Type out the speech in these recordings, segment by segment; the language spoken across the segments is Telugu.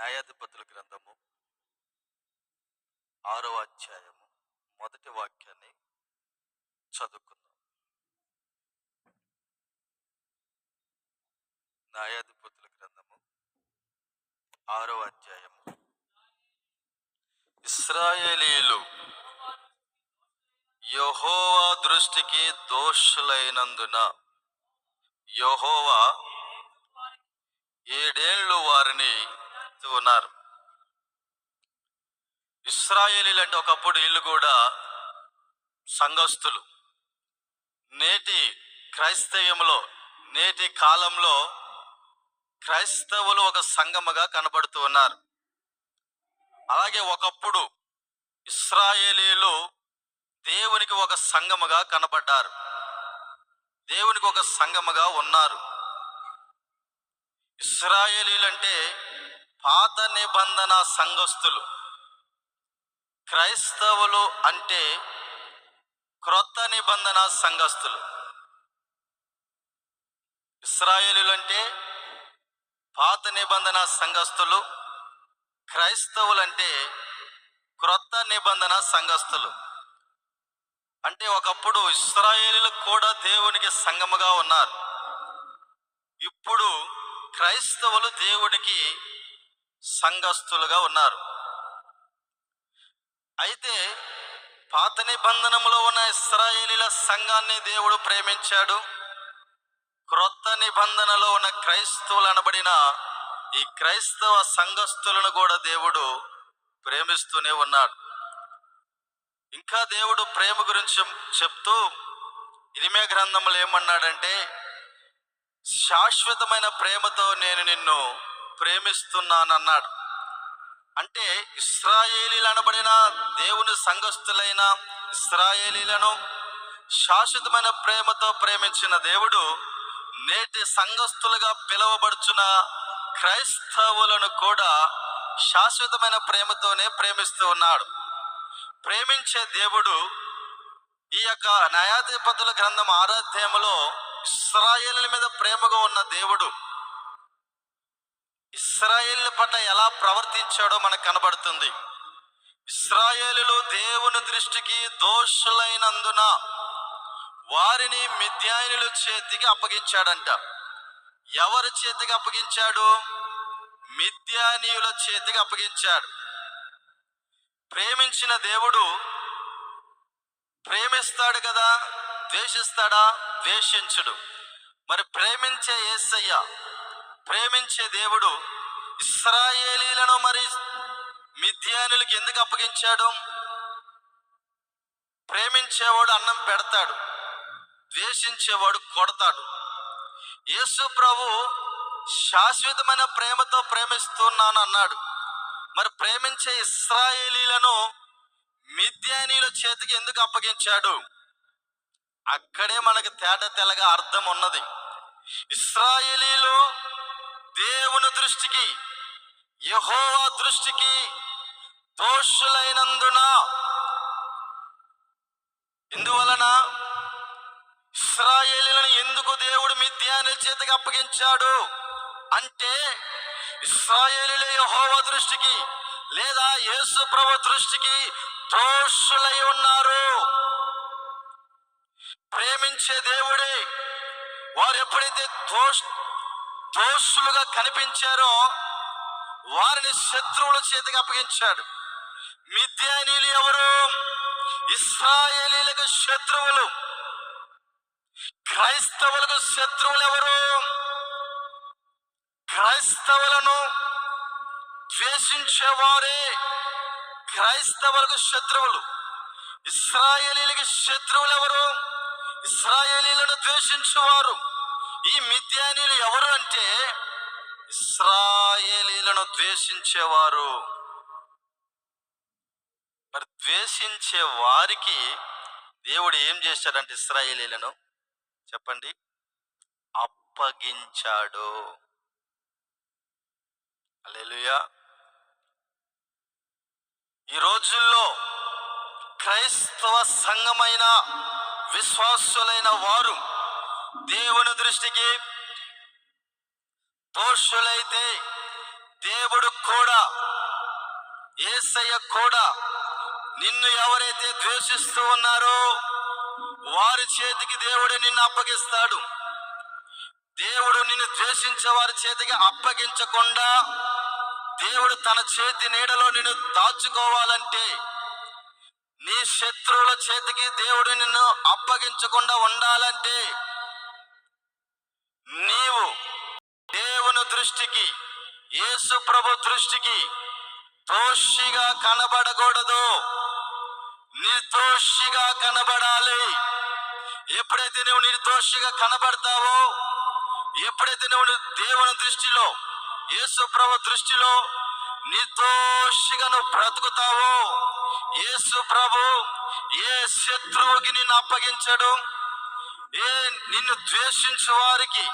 న్యాయాధిపతుల గ్రంథము ఆరవ అధ్యాయము. మొదటి వాక్యాన్ని చదువుకుందాం. న్యాయాధిపతుల గ్రంథము ఆరవ అధ్యాయము. ఇస్రాయేలీలు యహోవా దృష్టికి దోషులైనందున యహోవా ఏడేళ్ళు వారిని ఉన్నారు. ఇస్రాయేలీలు అంటే ఒకప్పుడు వీళ్ళు కూడా సంఘస్థులు. నేటి క్రైస్తవ్యంలో నేటి కాలంలో క్రైస్తవులు ఒక సంగమగా కనబడుతూ ఉన్నారు. అలాగే ఒకప్పుడు ఇస్రాయేలీలు దేవునికి ఒక సంగముగా కనబడ్డారు. దేవునికి ఒక సంగముగా ఉన్నారు. ఇస్రాయేలీలంటే అంటే పాత నిబంధన సంఘస్థులు. క్రైస్తవులు అంటే క్రొత్త నిబంధన సంఘస్థులు. ఇస్రాయేలీలు అంటే పాత నిబంధన సంఘస్థులు. క్రైస్తవులు అంటే క్రొత్త నిబంధన సంఘస్థులు. అంటే ఒకప్పుడు ఇస్రాయేలీలు కూడా దేవునికి సంగముగా ఉన్నారు. ఇప్పుడు క్రైస్తవులు దేవుడికి సంఘస్థులుగా ఉన్నారు. అయితే పాత నిబంధనములో ఉన్న ఇస్రాయేలీల సంఘాన్ని దేవుడు ప్రేమించాడు. క్రొత్త నిబంధనలో ఉన్న క్రైస్తవులు అనబడిన ఈ క్రైస్తవ సంఘస్థులను కూడా దేవుడు ప్రేమిస్తూనే ఉన్నాడు. ఇంకా దేవుడు ప్రేమ గురించి చెప్తూ ఇరిమే గ్రంథంలో ఏమన్నాడంటే శాశ్వతమైన ప్రేమతో నేను నిన్ను ప్రేమిస్తున్నానన్నాడు. అంటే ఇస్రాయేలీలు అనబడిన దేవుని సంఘస్థులైన ఇస్రాయేలీలను శాశ్వతమైన ప్రేమతో ప్రేమించిన దేవుడు నేటి సంఘస్థులుగా పిలువబడుచున్న క్రైస్తవులను కూడా శాశ్వతమైన ప్రేమతోనే ప్రేమిస్తూ ఉన్నాడు. ప్రేమించే దేవుడు ఈ యొక్క న్యాయాధిపతుల గ్రంథం ఆరాధ్యములో ఇస్రాయేలీల మీద ప్రేమగా ఉన్న దేవుడు. ఇస్రాయేల్ పట్ల ఎలా ప్రవర్తించాడో మనకు కనబడుతుంది. ఇస్రాయేలులు దేవుని దృష్టికి దోషులైనందున వారిని మిథ్యాయనుల చేతికి అప్పగించాడంట. ఎవరి చేతికి అప్పగించాడు? మిథ్యానీయుల చేతికి అప్పగించాడు. ప్రేమించిన దేవుడు ప్రేమిస్తాడు కదా? ద్వేషిస్తాడా? ద్వేషించుడు. మరి ప్రేమించే యేసయ్య ప్రేమించే దేవుడు ఇస్రాయేలీలను మరి మిథ్యానులకు ఎందుకు అప్పగించాడు? ప్రేమించేవాడు అన్నం పెడతాడు ద్వేషించేవాడు కొడతాడు. యేసు ప్రభు శాశ్వతమైన ప్రేమతో ప్రేమిస్తున్నాను అన్నాడు. మరి ప్రేమించే ఇస్రాయేలీలను మిథ్యానీల చేతికి ఎందుకు అప్పగించాడు? అక్కడే మనకు తేట తెల్లగా అర్థం ఉన్నది. ఇస్రాయేలీలు దేవుని దృష్టికి యహోవా దృష్టికి దోషులైనందున ఇందువలన ఇస్రాయేలీలను ఎందుకు దేవుడు మిథ్యాని చేతికి అప్పగించాడు? అంటే ఇస్రాయేలీల యహోవ దృష్టికి లేదా యేసు ప్రభు దృష్టికి దోషులై ఉన్నారు. ప్రేమించే దేవుడే వారు ఎప్పుడైతే దోష దోషులుగా కనిపించారో వారిని శత్రువుల చేతికి అప్పగించాడు. మిథ్యానీలు ఎవరు? ఇస్రాయేలీలకు శత్రువులు. క్రైస్తవులకు శత్రువులు ఎవరు? క్రైస్తవులను ద్వేషించేవారే క్రైస్తవులకు శత్రువులు. ఇస్రాయేలీలకి శత్రువులు ఎవరు? ఇస్రాయేలీలను ద్వేషించేవారు. ఈ మిథ్యానీలు ఎవరు అంటే ఇస్రాయేలీలను ద్వేషించేవారు. మరి ద్వేషించే వారికి దేవుడు ఏం చేశాడంటే ఇస్రాయేలీలను చెప్పండి అప్పగించాడు. అలెలుయా ఈ రోజుల్లో క్రైస్తవ సంఘమైన విశ్వాసులైన వారు దేవుని దృష్టికి దోషులైతే దేవుడు కూడా ఏసయ్య కూడా నిన్ను ఎవరైతే ద్వేషిస్తూ ఉన్నారో వారి చేతికి దేవుడు నిన్ను అప్పగిస్తాడు. దేవుడు నిన్ను ద్వేషించే వారి చేతికి అప్పగించకుండా దేవుడు తన చేతి నీడలో నిన్ను దాచుకోవాలంటే నీ శత్రువుల చేతికి దేవుడు నిన్ను అప్పగించకుండా ఉండాలంటే నీవు దేవుని దృష్టికి యేసు ప్రభు దృష్టికి దోషిగా కనబడకూడదు. నిర్దోషిగా కనబడాలి. ఎప్పుడైతే నువ్వు నిర్దోషిగా కనబడతావో ఎప్పుడైతే నువ్వు దేవుని దృష్టిలో యేసు ప్రభు దృష్టిలో నిర్దోషిగా నువ్వు బ్రతుకుతావో యేసు ప్రభు ఏ శత్రువుకి నిన్ను అప్పగించడు. ఏ నిన్ను ద్వేషించు వారికి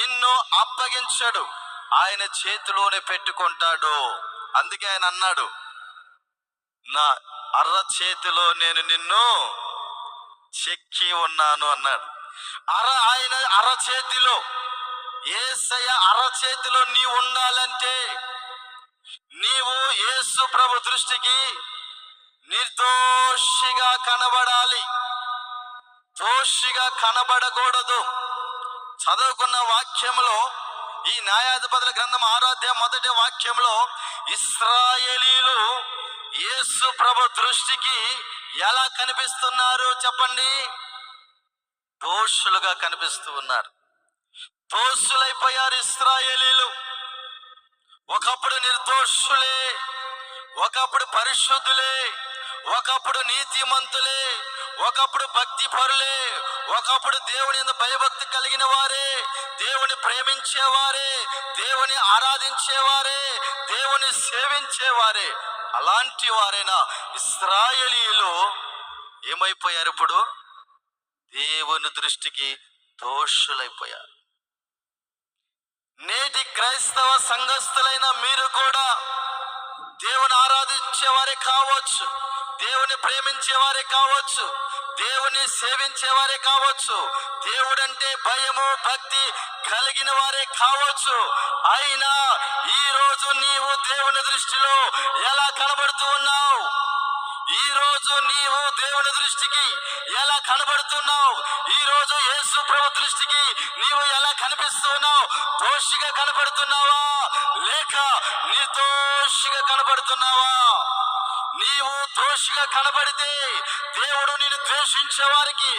నిన్ను అప్పగించడు. ఆయన చేతిలోనే పెట్టుకుంటాడు. అందుకే ఆయన అన్నాడు నా అర్ర చేతిలో నేను నిన్ను చెక్కి ఉన్నాను అన్నాడు. అర ఆయన అర చేతిలో ఏసయ అర చేతిలో నీవు ఉండాలంటే నీవు యేసు ప్రభు దృష్టికి నిర్దోషిగా కనబడాలి. దోషిగా కనబడకూడదు. చదువుకున్న వాక్యంలో ఈ న్యాయాధిపతుల గ్రంథం ఆరాధ్య మొదటి వాక్యంలో ఇస్రాయేలీలు యేసు ప్రభు దృష్టికి ఎలా కనిపిస్తున్నారు చెప్పండి? దోషులుగా కనిపిస్తూ ఉన్నారు. దోషులైపోయారు ఇస్రాయేలీలు. ఒకప్పుడు నిర్దోషులే ఒకప్పుడు పరిశుద్ధులే ఒకప్పుడు నీతిమంతులే ఒకప్పుడు భక్తి పరులే ఒకప్పుడు దేవుని భయభక్తి కలిగిన వారే దేవుని ప్రేమించేవారే దేవుని ఆరాధించేవారే దేవుని సేవించేవారే. అలాంటి వారైనా ఇస్రాయలీలు ఏమైపోయారు ఇప్పుడు? దేవుని దృష్టికి దోషులైపోయారు. నేటి క్రైస్తవ సంఘస్థులైన మీరు కూడా దేవుని ఆరాధించే వారే కావచ్చు. దేవుని ప్రేమించే వారే కావచ్చు దేవుని సేవించే వారే కావచ్చు దేవుడంటే భయము భక్తి కలిగిన వారే కావచ్చు. అయినా ఈ రోజు నీవు దేవుని దృష్టిలో ఎలా కనబడుతూ ఉన్నావు? ఈ రోజు నీవు దేవుని దృష్టికి ఎలా కనబడుతున్నావు? ఈ రోజు యేసు ప్రభు దృష్టికి నీవు ఎలా కనిపిస్తున్నావు? దోషిగా కనబడుతున్నావా? లేక నిర్దోషిగా కనబడుతున్నావా? నీవు దోషిగా కనబడితే దేవుడు నిన్ను ద్వేషించే వారికి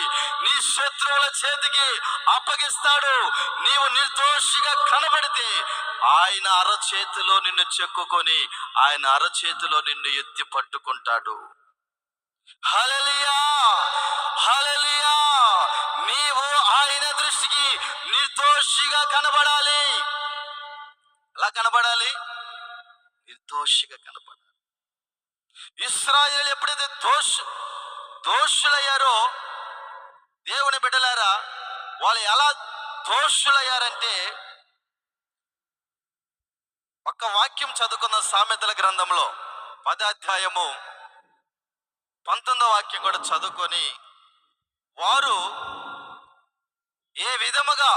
నీ శత్రువుల చేతికి అప్పగిస్తాడు. నీవు నిర్దోషిగా కనబడితే ఆయన అరచేతిలో నిన్ను చెక్కుకొని ఆయన అరచేతిలో నిన్ను ఎత్తి పట్టుకుంటాడు. హలలియా హలలియా నీవు ఆయన దృష్టికి నిర్దోషిగా కనబడాలి. ఎలా కనబడాలి? నిర్దోషిగా కనబడాలి. ఇస్రాయేల్ ఎప్పుడైతే దోష దోషులయ్యారో దేవుని బిడ్డలారా వాళ్ళు ఎలా దోషులయ్యారంటే ఒక వాక్యం చదువుకున్న సామెతల గ్రంథంలో పదాధ్యాయము పంతొమ్మిదో వాక్యం కూడా చదువుకొని వారు ఏ విధముగా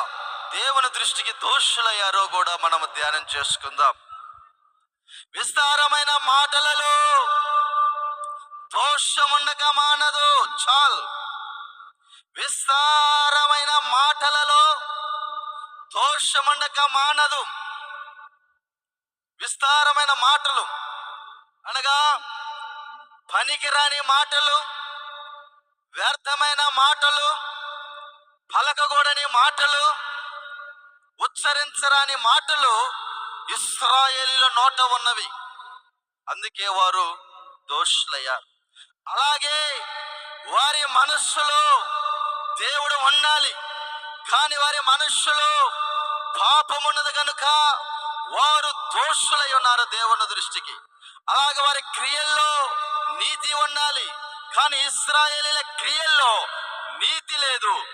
దేవుని దృష్టికి దోషులయ్యారో కూడా మనము ధ్యానం చేసుకుందాం. విస్తారమైన మాటలలో దోషముండక మానదు. చాల్. విస్తారమైన మాటలలో దోషముండక మానదు. విస్తారమైన మాటలు. అనగా పనికిరాని మాటలు వ్యర్థమైన మాటలు పలకగూడని మాటలు ఉచ్చరించరాని మాటలు ఇస్రాయేలీల నోట ఉన్నవి. అందుకే వారు దోషులయ్యారు. అలాగే వారి మనస్సులో దేవుడు ఉండాలి. కానీ వారి మనస్సులో పాపం ఉన్నది కనుక వారు దోషులై ఉన్నారు దేవుని దృష్టికి. అలాగే వారి క్రియల్లో నీతి ఉండాలి. కానీ ఇస్రాయేలీల క్రియల్లో నీతి లేదు.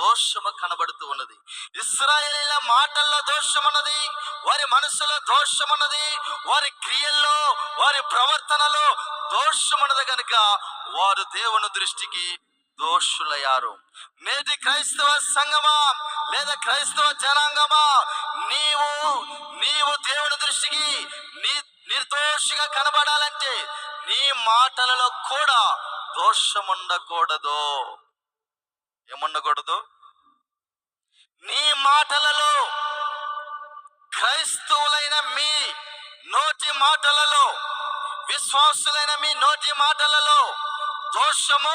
దోషము కనబడుతూ ఉన్నది. ఇస్రాయేలీల మాటల్లో దోషం ఉన్నది. వారి మనసులో దోషం ఉన్నది. వారి క్రియల్లో వారి ప్రవర్తనలో దోషం కనుక వారు దేవుని దృష్టికి దోషులయ్యారు. నేటి క్రైస్తవ సంఘమా? లేదా క్రైస్తవ జనాంగమా? నీవు నీవు దేవుని దృష్టికి నీ నిర్దోషిగా కనబడాలంటే నీ మాటలలో కూడా దోషం ఉండకూడదు ఏముండకూడదు? నీ మాటలలో క్రైస్తవులైన మీ నోటి మాటలలో విశ్వాసులైన మీ నోటి మాటలలో దోషము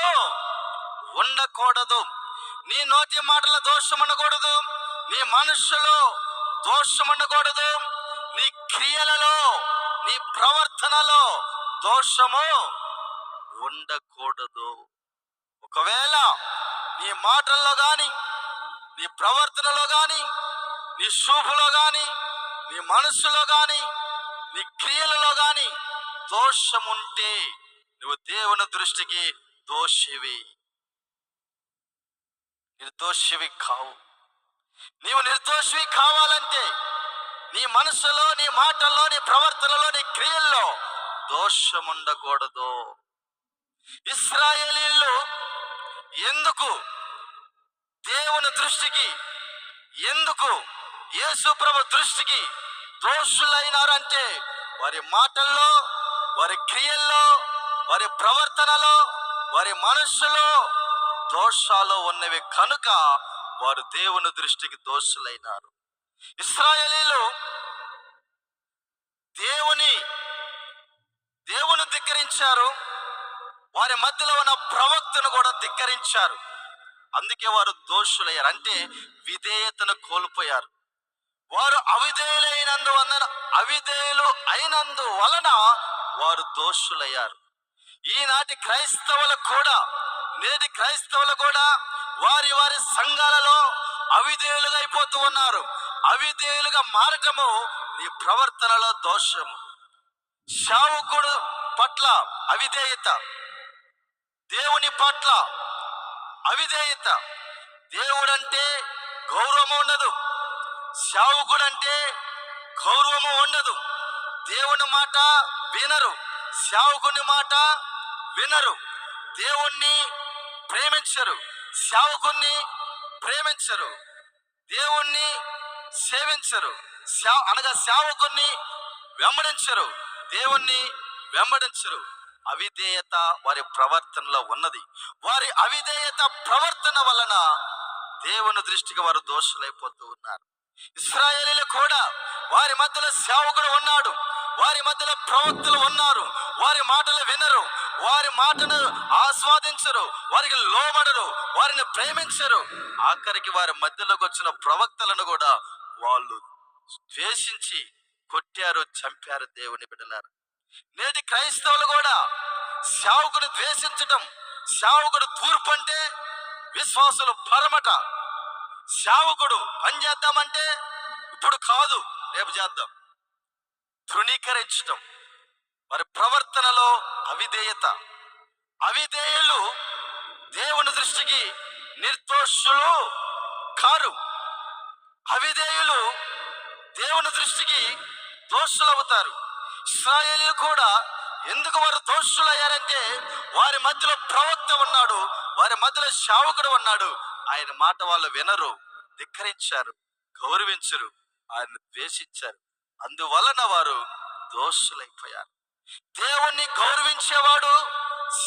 ఉండకూడదు. నీ నోటి మాటల దోషం ఉండకూడదు. నీ మనస్సులో దోషం ఉండకూడదు. నీ క్రియలలో నీ ప్రవర్తనలో దోషము ఉండకూడదు. ఒకవేళ నీ మాటల్లో గాని నీ ప్రవర్తనలో గాని నీ చూపులో గాని నీ మనస్సులో గాని నీ క్రియలలో కానీ దోషం ఉంటే నువ్వు దేవుని దృష్టికి దోషివి. నిర్దోషివి కావు. నీవు నిర్దోషివి కావాలంటే నీ మనసులో నీ మాటల్లో నీ ప్రవర్తనలో నీ క్రియల్లో దోషం ఉండకూడదు ఇస్రాయేలీలు ఎందుకు దేవుని దృష్టికి ఎందుకు యేసుప్రభు దృష్టికి దోషులైనారంటే వారి మాటల్లో వారి క్రియల్లో వారి ప్రవర్తనలో వారి మనస్సులో దోషాలు ఉన్నవి కనుక వారు దేవుని దృష్టికి దోషులైనారు. ఇస్రాయలీలు దేవుని దేవుని ధిక్కరించారు. వారి మధ్యలో ఉన్న ప్రవక్తను కూడా ధిక్కరించారు. అందుకే వారు దోషులయ్యారు. అంటే విధేయతను కోల్పోయారు. వారు అవిధేయులైనందు వలన అవిధేయులు అయినందు వలన వారు దోషులయ్యారు. ఈనాటి క్రైస్తవులు కూడా నేటి క్రైస్తవులు కూడా వారి వారి సంఘాలలో అవిధేయులుగా అయిపోతూ ఉన్నారు. అవిధేయులుగా మారటము నీ ప్రవర్తనలో దోషము. శావుకుడు పట్ల అవిధేయత దేవుని పట్ల అవిధేయత. దేవుడంటే గౌరవం ఉండదు. శావుకుడంటే గౌరవము ఉండదు. దేవుని మాట వినరు. సేవకుని మాట వినరు. దేవుణ్ణి ప్రేమించరు. సేవకుణ్ణి ప్రేమించరు. దేవుణ్ణి సేవించరు. అనగా సేవకుణ్ణి వెంబడించరు. దేవుణ్ణి వెంబడించరు. అవిధేయత వారి ప్రవర్తనలో ఉన్నది. వారి అవిధేయత ప్రవర్తన వలన దేవుని దృష్టికి వారు దోషులైపోతూ ఉన్నారు. ఇస్రాయేలీలు కూడా వారి మధ్యలో సేవకుడు ఉన్నాడు. వారి మధ్యలో ప్రవక్తలు ఉన్నారు. వారి మాటలు వినరు. వారి మాటను ఆస్వాదించరు. వారికి లోబడరు. వారిని ప్రేమించరు. ఆఖరికి వారి మధ్యలోకి వచ్చిన ప్రవక్తలను కూడా వాళ్ళు ద్వేషించి కొట్టారు చంపారు దేవుని బిడ్డలారు. నేటి క్రైస్తవులు కూడా శావుకుని ద్వేషించటం శావుకుడు తూర్పు అంటే విశ్వాసులు పరమట. శావుకుడు పని చేద్దామంటే ఇప్పుడు కాదు రేపు చేద్దాం. తృణీకరించటం. వారి ప్రవర్తనలో అవిధేయత. అవిధేయులు దేవుని దృష్టికి నిర్దోషులు కారు. అవిధేయులు దేవుని దృష్టికి దోషులవుతారు. ఇస్రాయేలీలు కూడా ఎందుకు వారు దోషులయ్యారంటే వారి మధ్యలో ప్రవక్త ఉన్నాడు వారి మధ్యలో శావకుడు ఉన్నాడు. ఆయన మాట వాళ్ళు వినరు ధిక్కరించారు గౌరవించరు ఆయన ద్వేషించారు. అందువలన వారు దోషులైపోయారు. దేవుణ్ణి గౌరవించేవాడు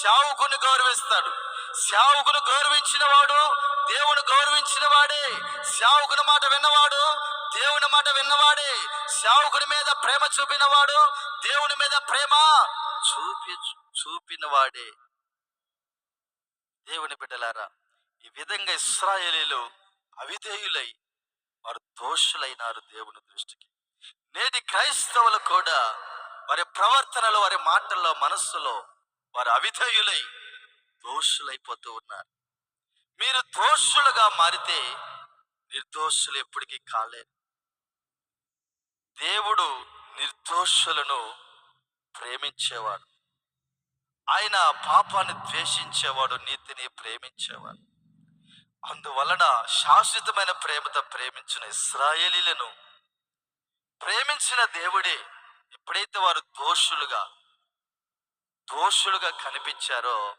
శావుకుని గౌరవిస్తాడు. శావుకును గౌరవించిన వాడు దేవుని గౌరవించిన వాడే. శావుకుని మాట విన్నవాడు దేవుని మాట విన్నవాడే. శావుకుని మీద ప్రేమ చూపినవాడు దేవుని మీద ప్రేమ చూపి చూపినవాడే. దేవుని బిడ్డలారా ఈ విధంగా ఇస్రాయేలీలు అవిధేయులై వారు దోషులైనారు దేవుని దృష్టికి. నేటి క్రైస్తవులు కూడా వారి ప్రవర్తనలో వారి మాటల్లో మనస్సులో వారు అవిధేయులై దోషులైపోతూ ఉన్నారు. మీరు దోషులుగా మారితే నిర్దోషులు ఎప్పటికీ కాలేరు. దేవుడు నిర్దోషులను ప్రేమించేవాడు. ఆయన పాపాన్ని ద్వేషించేవాడు నీతిని ప్రేమించేవాడు. అందువలన శాశ్వతమైన ప్రేమతో ప్రేమించిన ఇస్రాయేలీలను ప్రేమించిన దేవుడే ఎప్పుడైతే వారు దోషులుగా దోషులుగా కనిపించారో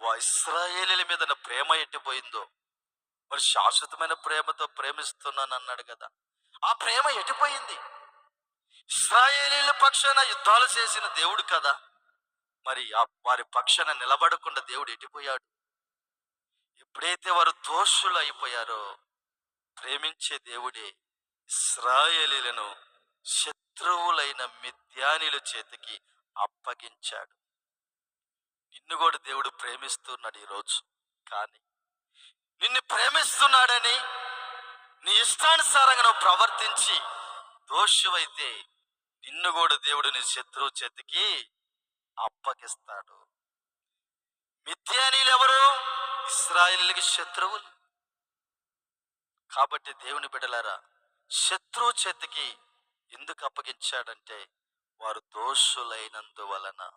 వా ఇస్రాయేలీల మీద నా ప్రేమ ఎట్టిపోయిందో మరి శాశ్వతమైన ప్రేమతో ప్రేమిస్తున్నాను అన్నాడు కదా. ఆ ప్రేమ ఎట్టిపోయింది? ఇస్రాయేలీల పక్షాన యుద్ధాలు చేసిన దేవుడు కదా. మరి ఆ వారి పక్షాన నిలబడకుండా దేవుడు ఎట్టిపోయాడు? ఎప్పుడైతే వారు దోషులు అయిపోయారో ప్రేమించే దేవుడే ఇస్రాయేలీలను శత్రువులైన మిథ్యానిల చేతికి అప్పగించాడు. నిన్ను కూడా దేవుడు ప్రేమిస్తున్నాడు ఈరోజు కానీ నిన్ను ప్రేమిస్తున్నాడని నీ ఇష్టానుసారంగా నువ్వు ప్రవర్తించి దోషువైతే నిన్ను కూడా దేవుడు నీ శత్రువు చేతికి అప్పగిస్తాడు. మిథ్యానీలు ఎవరు? ఇస్రాయిల్కి శత్రువులు. కాబట్టి దేవుని బిడలారా శత్రువు చేతికి ఎందుకు అప్పగించాడంటే వారు దోషులైనందువలన.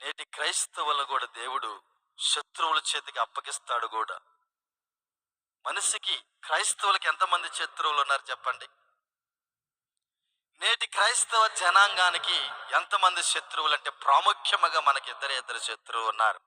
నేటి క్రైస్తవులు కూడా దేవుడు శత్రువుల చేతికి అప్పగిస్తాడు కూడా. మనిషికి క్రైస్తవులకి ఎంతమంది శత్రువులు ఉన్నారు చెప్పండి? నేటి క్రైస్తవ జనాంగానికి ఎంతమంది శత్రువులు అంటే ప్రాముఖ్యముగా మనకి ఇద్దరు ఇద్దరు శత్రువులు ఉన్నారు.